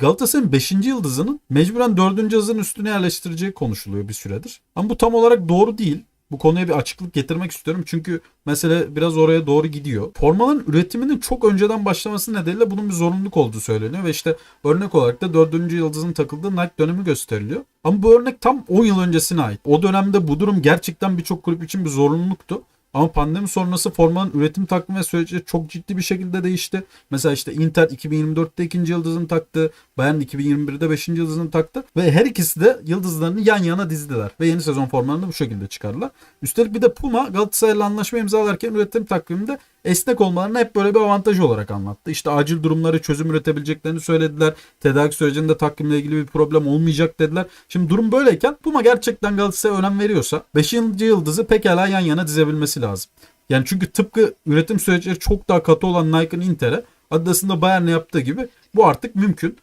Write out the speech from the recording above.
Galatasaray'ın 5. yıldızının mecburen 4. yıldızın üstüne yerleştireceği konuşuluyor bir süredir. Ama bu tam olarak doğru değil. Bu konuya bir açıklık getirmek istiyorum. Çünkü mesele biraz oraya doğru gidiyor. Formaların üretiminin çok önceden başlaması nedeniyle bunun bir zorunluluk olduğu söyleniyor. Ve işte örnek olarak da 4. yıldızın takıldığı Nike dönemi gösteriliyor. Ama bu örnek tam 10 yıl öncesine ait. O dönemde bu durum gerçekten birçok kulüp için bir zorunluluktu. Ama pandemi sonrası formanın üretim takvimi ve süreci çok ciddi bir şekilde değişti. Mesela işte Inter 2024'te ikinci yıldızını taktı. Bayern 2021'de 5. yıldızını taktı. Ve her ikisi de yıldızlarını yan yana dizdiler. Ve yeni sezon formalarını bu şekilde çıkardılar. Üstelik bir de Puma Galatasaray'la anlaşma imzalarken üretim takviminde esnek olmalarını hep böyle bir avantaj olarak anlattı. İşte acil durumları çözüm üretebileceklerini söylediler. Tedarik sürecinde takvimle ilgili bir problem olmayacak dediler. Şimdi durum böyleyken Puma gerçekten Galatasaray'a önem veriyorsa 5. yıldızı pekala yan yana dizebilmesi lazım. Yani çünkü tıpkı üretim süreçleri çok daha katı olan Nike'ın Inter'e Adidas'ın da Bayern'e yaptığı gibi bu artık mümkün.